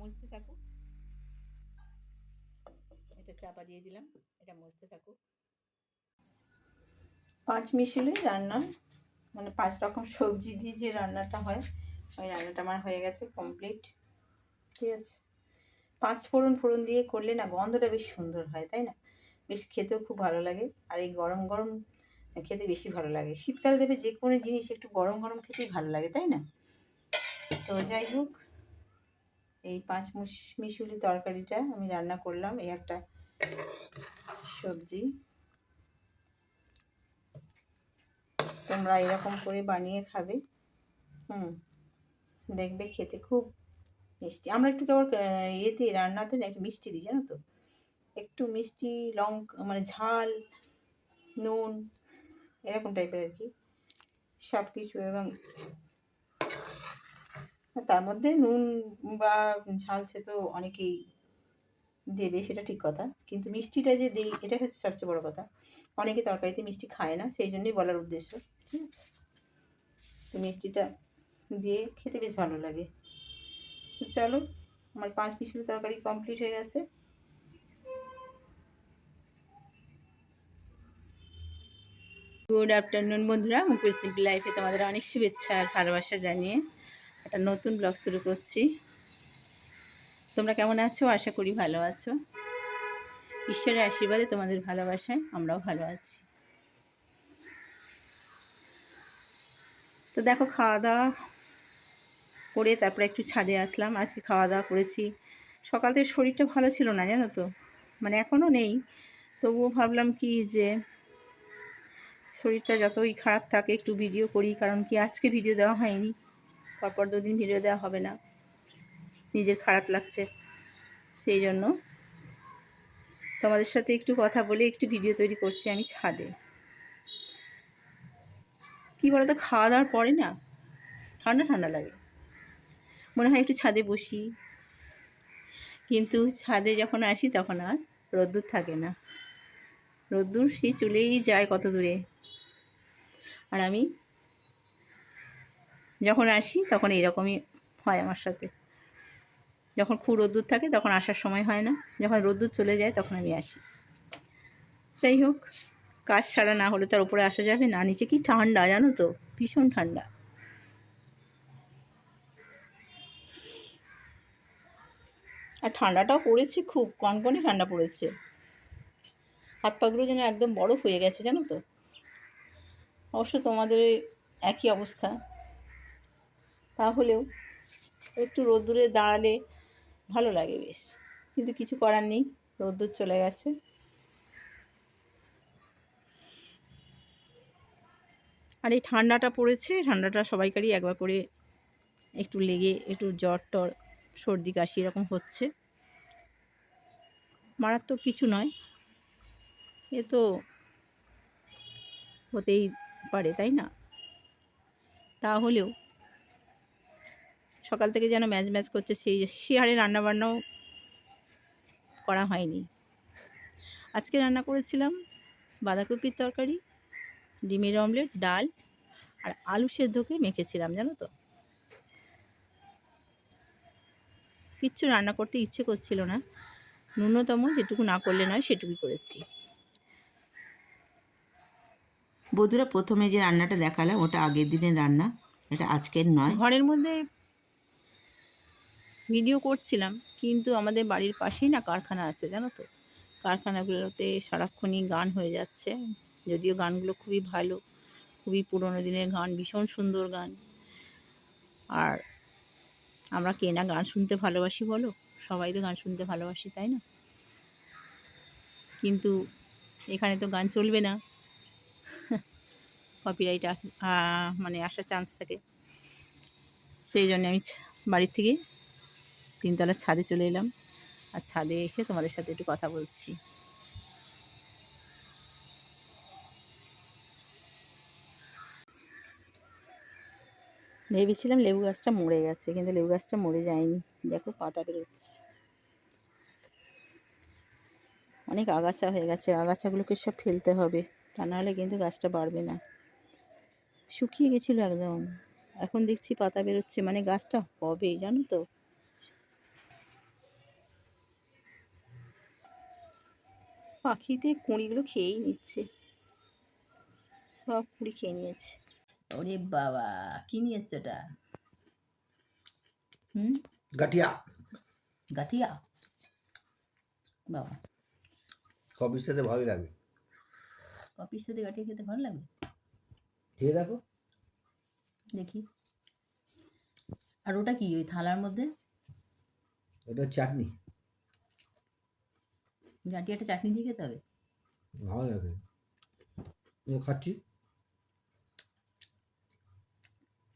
মজতে থাকুক। এটা চাপা দিয়ে দিলাম, এটা মুছতে থাকুক। পাঁচ মিশিলে রান্না মানে পাঁচ রকম সবজি দিয়ে যে রান্নাটা হয়, ওই রান্নাটা আমার হয়ে গেছে কমপ্লিট ঠিক আছে? পাঁচ ফোড়ন ফোড়ন দিয়ে করলে না গন্ধটা বেশ সুন্দর হয়, তাই না? বেশ খেতেও খুব ভালো লাগে। আর এই গরম গরম খেতে বেশি ভালো লাগে। শীতকাল দেবে যে কোনো জিনিস একটু গরম গরম খেতেই ভালো লাগে, তাই না? তো যাই হোক এই পাঁচ মিশুলি তরকারিটা আমি রান্না করলাম, এই একটা সবজি। তোমরা এরকম করে বানিয়ে খাবে। হুম, দেখবে খেতে খুব মিষ্টি। আমরা একটু কেবল ইয়েতে রান্নাতে একটু মিষ্টি দিই, জানো তো? একটু মিষ্টি লঙ্কা মানে ঝাল, নুন, এরকম টাইপের আর কি। সব কিছু এবং তার মধ্যে নুন বা ঝাল সে তো অনেকেই দেবে, সেটা ঠিক কথা। কিন্তু মিষ্টিটা যে দিই, এটা হচ্ছে সবচেয়ে বড় কথা। অনেকে তরকারিতে মিষ্টি খায় না, সেই জন্যই বলার উদ্দেশ্য, ঠিক আছে? তো মিষ্টিটা দিয়ে খেতে বেশ ভালো লাগে। চলো, আমার পাঁচ পিসের তরকারি কমপ্লিট হয়ে গেছে। গুড আফটারনুন বন্ধুরা মুকুল সিম্পল লাইফে তোমাদের অনেক শুভেচ্ছা আর ভালোবাসা জানিয়ে। একটা নতুন ব্লগ শুরু করছি। তোমরা কেমন আছো? আশা করি ভালো আছো। ঈশ্বরের আশীর্বাদে তোমাদের ভালোবাসায় আমরাও ভালো আছি। তো দেখো, খাওয়া দাওয়া করে তারপরে একটু ছাদে আসলাম। আজকে খাওয়া দাওয়া করেছি। সকাল থেকে শরীরটা ভালো ছিল না, জানো তো? মানে এখনও নেই। তবুও ভাবলাম কি যে শরীরটা যতই খারাপ থাকে, একটু ভিডিও করি। কারণ কি, আজকে ভিডিও দেওয়া হয়নি। পরপর দুদিন ভিডিও দেওয়া হবে না। নিজের খারাপ লাগছে, সেই জন্য। তোমাদের সাথে একটু কথা বলে একটু ভিডিও তৈরি করছি আমি ছাদে। কি বলতো, খাওয়া দাওয়ার পরে না, ঠান্ডা ঠান্ডা লাগে। মনে হয় একটু ছাদে বসি। কিন্তু ছাদে যখন আসি তখন আর রোদ্দুর থাকে না। রোদ্দুর সে চলেই যায় কত দূরে। আর আমি যখন আসি তখন এইরকমই হয় আমার সাথে। যখন খুব রোদ্দুর থাকে তখন আসার সময় হয় না। যখন রোদ্দুর চলে যায় তখন আমি আসি। যাই হোক, কাজ ছাড়া না হলে তার উপরে আসা যাবে না। নিচে কি ঠান্ডা জানো তো? ভীষণ ঠান্ডা। আর ঠান্ডাটাও পড়েছে খুব, কনকনে ঠান্ডা পড়েছে। হাত পাগুলো যেন একদম বরফ হয়ে গেছে জানো তো? অবশ্য তোমাদের একই অবস্থা। তাহলেও একটু রোদ্দুরে দাঁড়ালে ভালো লাগে বেশ। কিন্তু কিছু করার নেই, রোদ্দুর চলে গেছে। আর এই ঠান্ডাটা পড়েছে, ঠান্ডাটা সবাইকারই একবার করে একটু লেগে, একটু জ্বর টর, সর্দি কাশি এরকম হচ্ছে। মারাত্মক কিছু নয়। এ তো হতেই পারে, তাই না? তাহলেও সকাল থেকে যেন ম্যাচ ম্যাচ করছে সেই সে হারে রান্নাবান্নাও করা হয়নি। আজকে রান্না করেছিলাম বাঁধাকপির তরকারি ডিমের অমলেট ডাল আর আলু সেদ্ধকে মেখেছিলাম জানো তো। কিচ্ছু রান্না করতে ইচ্ছে করছিল না। ন্যূনতম যেটুকু না করলে নয় সেটুকুই করেছি। বধুরা প্রথমে যে রান্নাটা দেখালাম ওটা আগের দিনের রান্না এটা আজকের নয়। ঘরের মধ্যে ভিডিও করছিলাম, কিন্তু আমাদের বাড়ির পাশেই না কারখানা আছে, জানো তো? কারখানাগুলোতে সারাক্ষণই গান হয়ে যাচ্ছে, যদিও গানগুলো খুবই ভালো, খুবই পুরোনো দিনের গান, ভীষণ সুন্দর গান। আর আমরা কে না গান শুনতে ভালোবাসি বলো? সবাই তো গান শুনতে ভালোবাসি, তাই না? কিন্তু এখানে তো গান চলবে না। কপিরাইট আস মানে আসার চান্স থাকে। সেই জন্য আমি বাড়ির থেকে তিনতলার ছাদে চলে এলাম। আর ছাদে এসে তোমাদের সাথে একটু কথা বলছি। ভেবেছিলাম লেবু গাছটা মরে গেছে, কিন্তু লেবু গাছটা মরে যায়নি। দেখো পাতা বেরোচ্ছে। অনেক আগাছা হয়ে গেছে, আগাছাগুলোকে সব ফেলতে হবে, তা নাহলে কিন্তু গাছটা বাড়বে না। শুকিয়ে গেছিল একদম। এখন দেখছি পাতা বেরোচ্ছে মানে গাছটা হবে, জানো তো? পাখিতে কুঁড়িগুলো খেয়েই নিচ্ছে। সব কুঁড়ি খেয়ে নিয়েছে। ওরে বাবা কি নিয়ে এসছে ওটা হুম? গাঠিয়া। গাঠিয়া? বাবা। কফির সাথে ভালোই লাগবে কপির সাথে গাঠিয়া খেতে ভালো লাগবে খেয়ে দেখো। দেখি। আর ওটা কি ওই থালার মধ্যে? ওটা চাটনি। গাঠিয়াটা চাটনি দিয়ে খেতে হবে? ভালো এই খাচ্ছি।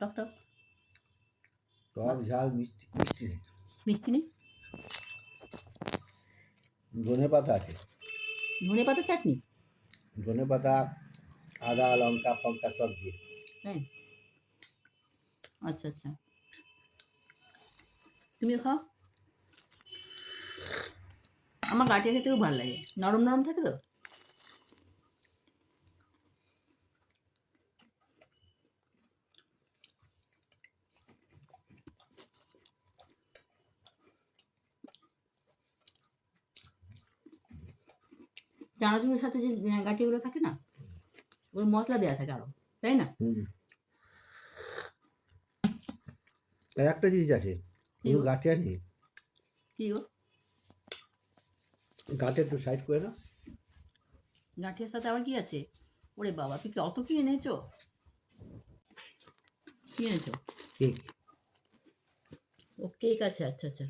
টক টক। টক ঝাল মিষ্টি মিষ্টি নেই। মিষ্টি নেই? ধনে পাতা আছে। ধনে পাতা চাটনি? ধনে পাতা আদা লঙ্কা ফঙ্কা সব দিয়ে। হ্যাঁ। আচ্ছা আচ্ছা। তুমিও খাও? আমার গাঠিয়া খেতে খুব ভালো লাগে। নরম নরম থাকে তো? চানাচুরের সাথে যে গাঠিগুলো থাকে না ওর মশলা দেওয়া থাকে আরও তাই না? একটা জিনিস আছে? গাঠিয়া নেই কি গো? গাঠে একটু সাইড করে না গাঁঠিয়ার সাথে আবার কি আছে? ওরে বাবা তুই কি অত কি এনেছো? কি এনেছো? কেক। ও কেক আছে আচ্ছা আচ্ছা।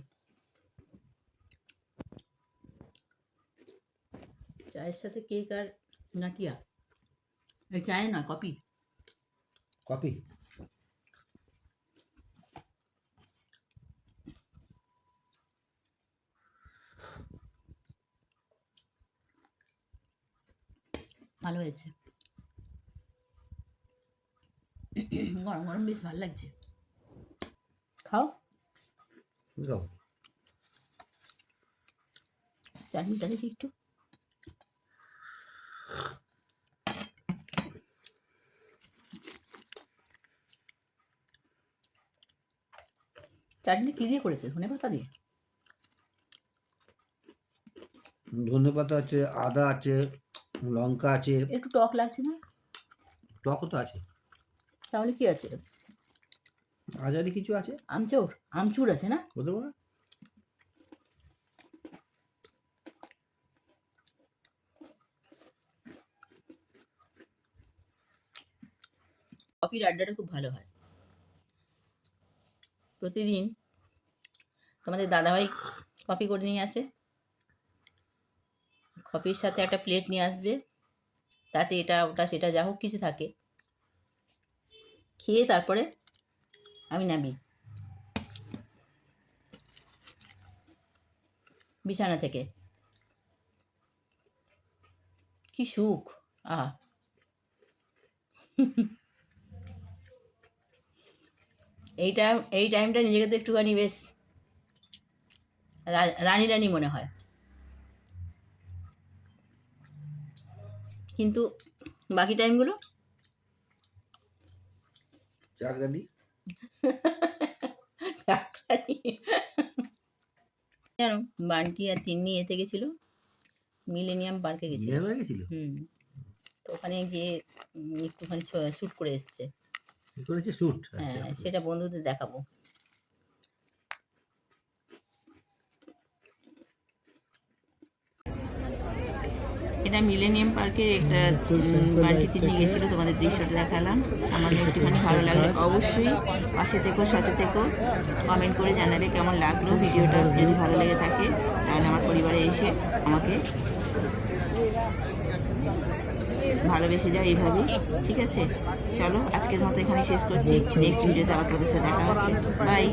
চায়ের সাথে কেক আর এই চায়ে না কপি কফি। ভালো হয়েছে। গরম গরম বেশ ভালো লাগছে। খাও। চাটনিটা দেখি একটু। চাটনি কি দিয়ে করেছে? ধনে পাতা দিয়ে? ধনে পাতা আছে আদা আছে লঙ্কা আছে। একটু টক লাগছে না? টকও তো আছে। তাহলে কি আছে? আজারি কিছু আছে? আমচোর? আমচুর আছে না? হতে পারে কফির আড্ডাটা খুব ভালো হয়। প্রতিদিন তোমাদের দাদাভাই কফি করে নিয়ে আসে। কফির সাথে একটা প্লেট নিয়ে আসবে। তাতে এটা, ওটা, সেটা যা হোক কিছু থাকে। খেয়ে তারপরে আমি নামি বিছানা থেকে। কি সুখ। আহ। এই টাইম এই টাইমটা নিজেকে তো একটুখানি বেশ রানী রানী মনে হয়। কিন্তু বাকি টাইমগুলো? চাকরানি। জানো বান্টি আর তিন্নি এতে গেছিল মিলেনিয়াম পার্কে গেছিল। গেছিল? হুম। তো ওখানে গিয়ে একটুখানি শ্যুট করে এসছে। করেছে? স্যুট আচ্ছা হ্যাঁ সেটা বন্ধুদের দেখাবো। এটা মিলেনিয়াম পার্কের একটা বাড়িতে নিয়ে গেছিল, তোমাদের দৃশ্যটা দেখালাম। সামান্য একটুখানি ভালো লাগল, অবশ্যই পাশে থেকো, সাথে থেকো। কমেন্ট করে জানাবে কেমন লাগল ভিডিওটা, যদি ভালো লেগে থাকে, তাহলে আমার পরিবারে এসে আমাকে ভালোবেসে যাও এইভাবেই ঠিক আছে? চলো, আজকের মতো এখানে শেষ করছি। নেক্সট ভিডিওতে আবার তোমাদের সাথে দেখা হচ্ছে। বাই